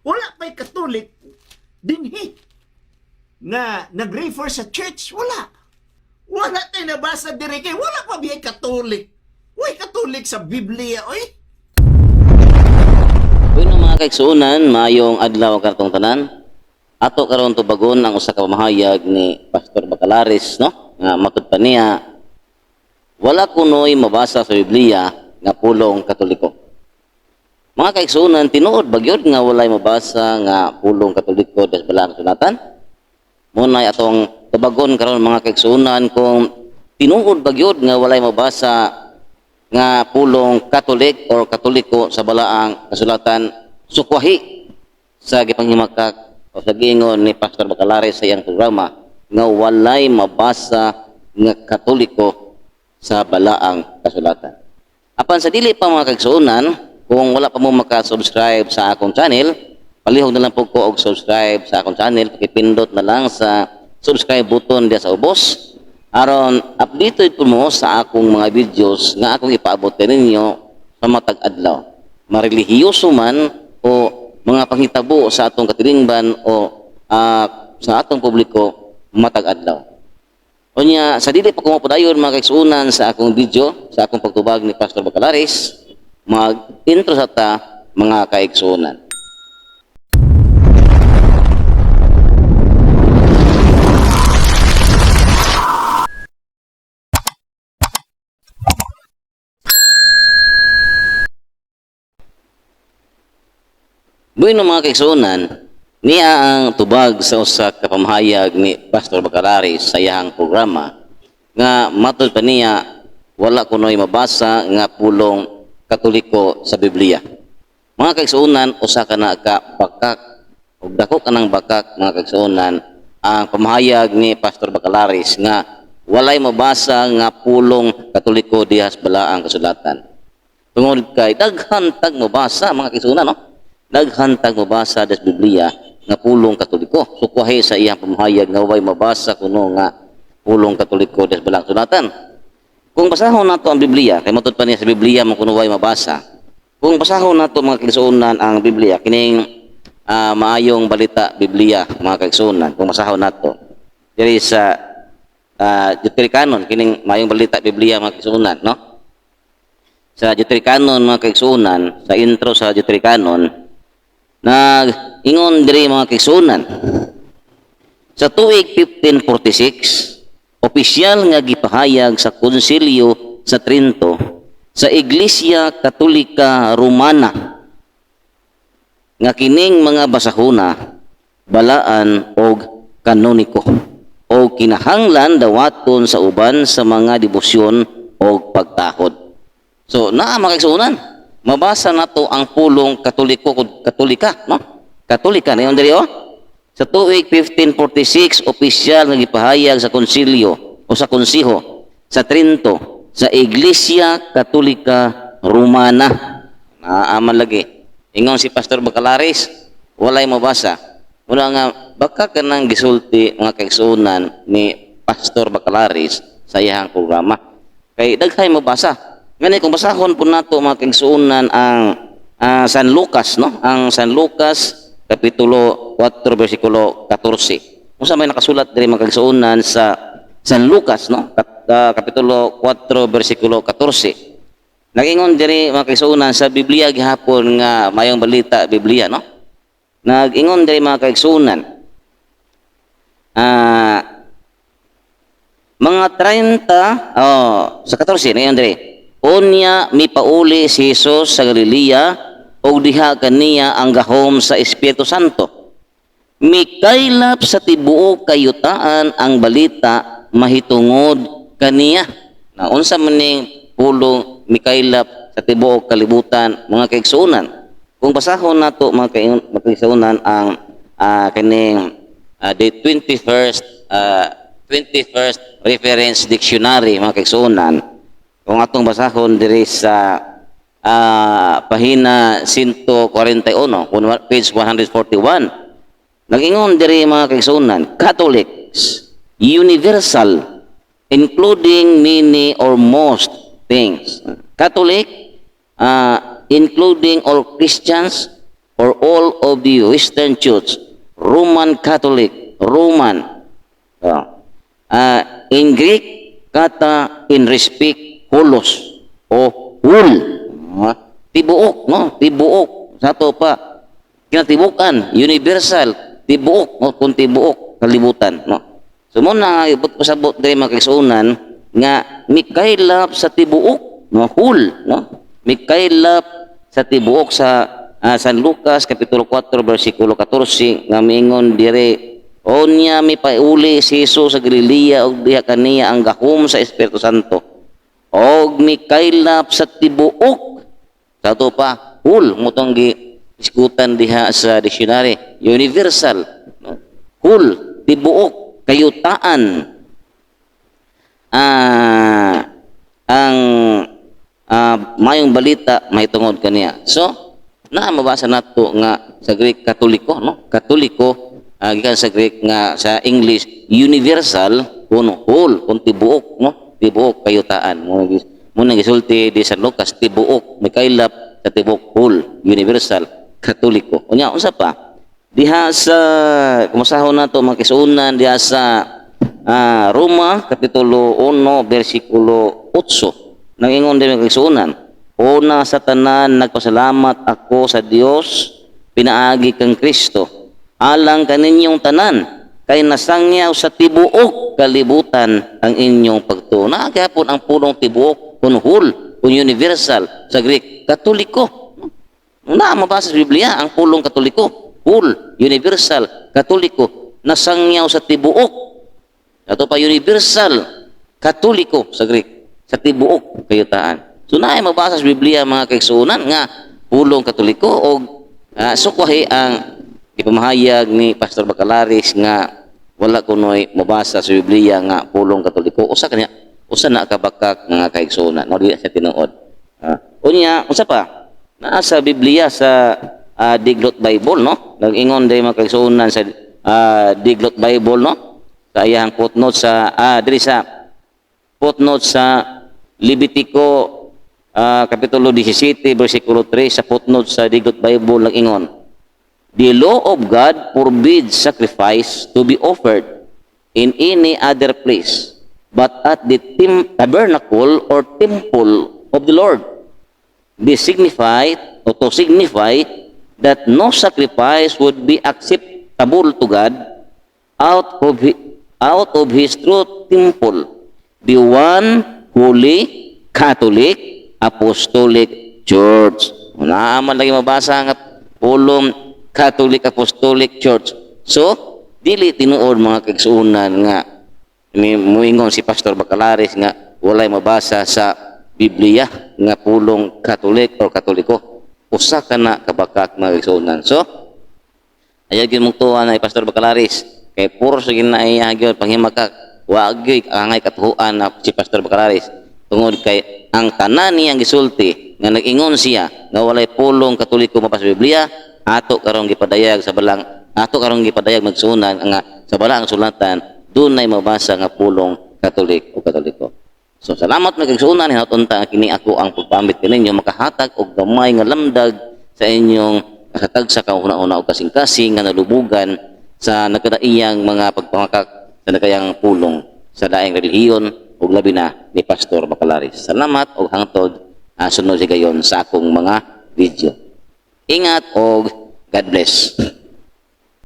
Wala pa'y katolik dinhi nga nag-refer sa church. Wala. Wala tayo nabasa diri kay wala pa biyay katolik. Uy, katolik sa Biblia, oy. Uy no mga kaigsuunan, mayong adlaw kartong tanan. Ato karon tubagon ang usa ka pamahayag ni Pastor Bacalaris, no? Nga matud pa niya wala kunoy mabasa sa Biblia nga pulong katoliko. Mga kaigsuunan, tinuod bagyod nga walay mabasa nga pulong katoliko des balang sunatan. Muna atong tubagon karon mga kaigsuunan kung tinuod bagyod nga walay mabasa nga pulong katolik or katoliko sa balaang kasulatan sukwahi sa gipanghimakak o sa giingon ni Pastor Bacalares sa iyang programa nga walay mabasa nga katoliko sa balaang kasulatan. Apan sa dili pa mga kagsuunan, kung wala pa mo maka-subscribe sa akong channel, palihog na lang po ko og subscribe sa akong channel, pakipindot na lang sa subscribe button diya sa ubos aron updated po mo sa akong mga videos nga akong ipaabot ninyo sa matag adlaw. Marelihiyoso man o mga panghitabo sa atong katilingban o ah, sa atong publiko matag adlaw. Unya, sa dili pa kumapadayon mga kaigsuunan sa akong video, sa akong pagtubag ni Pastor Bacalaris, mag-intro sa ta mga kaigsuunan. Bueno mga kaigsuunan, niya ang tubag sa usa ka pamahayag ni Pastor Bacalaris sa iyang programa nga matod pa niya wala kunoy mabasa nga pulong katoliko sa Biblia. Mga kaigsuunan, usa ka na ka bakak ug dako ka ng bakak mga kaigsuunan ang pamahayag ni Pastor Bacalaris nga walay mabasa nga pulong katoliko dihas bala ang kasulatan. Tungod kay daghan tag mabasa mga kaigsuunan no? naghantag mabasa des Biblia nga pulong katoliko. Sukwahi sa iyang pamahayag nga way mabasa kuno nga pulong katoliko des balang sunatan. Kung basahon nato ang Biblia, kay matod pa niya sa Biblia mo kuno way mabasa. Kung basahon nato mga kaigsuonan ang Biblia kining ah, maayong balita Biblia mga kaigsuonan kung basahon nato diri sa uh, Deuterocanon kining maayong balita Biblia mga kaigsuonan no? Sa Deuterocanon mga kaigsuonan, sa intro sa Deuterocanon, nag-ingon diri mga kaigsuonan. Sa tuig 1546, opisyal nga gipahayag sa konsilyo sa Trinto sa Iglesia Katolika Romana nga kining mga basahuna balaan og kanoniko o kinahanglan dawaton sa uban sa mga debosyon o pagtahod. So, naa makigsuunan. Mabasa na to ang pulong katoliko katolika, no? Katolika na yun diri oh. Sa tuig 1546, opisyal nga gipahayag sa konsilyo o sa konsiho sa Trinto sa Iglesia Katolika Romana. Naaman lagi. Ingon si Pastor Bacalaris, walay mabasa. Wala nga, baka ka nang gisulti mga kaigsuunan ni Pastor Bacalaris sa iyang programa. Kay daghay mabasa. Ngani kung basahon po nato mga kaigsuunan ang ah, San Lucas, no? Ang San Lucas kapitulo 4 bersikulo 14. Kung sa may nakasulat diri mga kaigsuunan sa San Lucas, no? Kat, ah, kapitulo 4 bersikulo 14. Nagingon diri mga kaigsuunan sa Biblia gihapon nga mayong balita Biblia, no? Nagingon diri mga kaigsuunan. Ah mga 30, oh, sa 14, na yun diri. Unya mi pauli si Jesus sa Galilea og diha kaniya ang gahom sa Espiritu Santo. Mikaylap sa tibuok kayutaan ang balita mahitungod kaniya. Na unsa man ning pulong mikaylap sa tibuok kalibutan mga kaigsuonan. Kung basahon nato mga kaig- mga kaigsuonan ang ah, kaning ah, the 21st ah, 21st reference dictionary mga kaigsuonan kung atong basahon diri sa ah, pahina 141 kung wa- page 141 Nagingon diri mga kaigsuonan, Catholics, universal, including many or most things. Catholic, uh, including all Christians or all of the Western Church, Roman Catholic, Roman, uh, uh, in Greek, kata in respect, holos, o hul. Uh, tibuok, no? Tibuok. Sa to pa, kinatibukan, universal, tibuok, no? kung tibuok, kalibutan, no? So muna ibot ko sabot diri mga kaigsuonan nga mikaylap sa tibuok no hul no mikaylap sa tibuok sa ah, San Lucas kapitulo 4 bersikulo 14 nga miingon dire onya mi pauli si Jesus sa Galilea ug diha kaniya ang gahom sa Espiritu Santo og mikaylap sa tibuok sa to pa hul mutong gi iskutan diha sa dictionary universal. Hul tibuok kayutaan. Ah ang ah, mayong balita may tungod kaniya so na mabasa nato nga sa Greek katoliko no? Katoliko gikan sa Greek nga sa English universal kuno whole kun tibuok no? Tibuok kayutaan. Mo mo nang gisulti di sa Lucas tibuok may kailap sa tibuok whole universal katoliko. Unya unsa pa? Diha sa kumasahon nato mga kisunan diha sa ah, Roma kapitulo 1 bersikulo 8 nangingon din mga kisunan una sa tanan nagpasalamat ako sa Dios pinaagi kang Kristo. Alang kaninyong tanan kay nasangyaw sa tibuok kalibutan ang inyong pagtuna gapon ang pulong tibuok kun whole kun universal sa Greek katoliko. Na mabasa sa Biblia ang pulong katoliko. Full universal katoliko. Nasangyaw sa tibuok. Ato pa universal katoliko sa Greek. Sa tibuok kayutaan. So naay mabasa sa Biblia mga kaigsuonan nga pulong katoliko o uh, sukwahi ang ipamahayag ni Pastor Bacalaris nga wala kunoy mabasa sa Biblia nga pulong katoliko. Usa kanya usa na kabakak mga kaigsuonan no di siya tinuod. Ah, unya usa pa? Naa sa Biblia sa ah, Diglot Bible no? Nag-ingon day mga kaigsuonan sa ah, Diglot Bible no? Sa iyang footnote sa ah diri sa footnote sa Levitico ah, kapitulo 17 bersikulo 3 sa footnote sa Diglot Bible nag-ingon The law of God forbids sacrifice to be offered in any other place but at the tabernacle or temple of the Lord. This signified, or to signify, that no sacrifice would be acceptable to God out of, out of His true temple, the one holy, Catholic, Apostolic Church. Naaman lagi mabasa nga pulong Catholic Apostolic Church. So, dili tinuod mga kaigsuonan nga muingon si Pastor Bacalaris nga walay mabasa sa Biblia nga pulong Katolik o Katoliko. Usa ka na kabakak mga kaigsuonan. So, ayag mong tuwa na ni Pastor Bacalaris kay puro sa ginaiya gyud panghimakak wa gyud angay katuhuan na si Pastor Bacalaris tungod kay ang tanan niyang gisulti nga nag-ingon siya nga walay pulong katoliko mapas Biblia ato karong gipadayag sa balang ato karong gipadayag magsunan nga sa balang sulatan dunay mabasa nga pulong katolik o katoliko so salamat mga kagsunan hinatunta kini ako ang pagpamit kaninyo makahatag og gamay nga lamdag sa inyong kasatag sa kauna-una o kasing-kasing nga nalubugan sa nagkadaiyang mga pagpamakak sa nakayang pulong sa daing relihiyon ug labi na ni Pastor Bacalaris. Salamat og hangtod uh, sunod sigayon sa akong mga video. Ingat og God bless.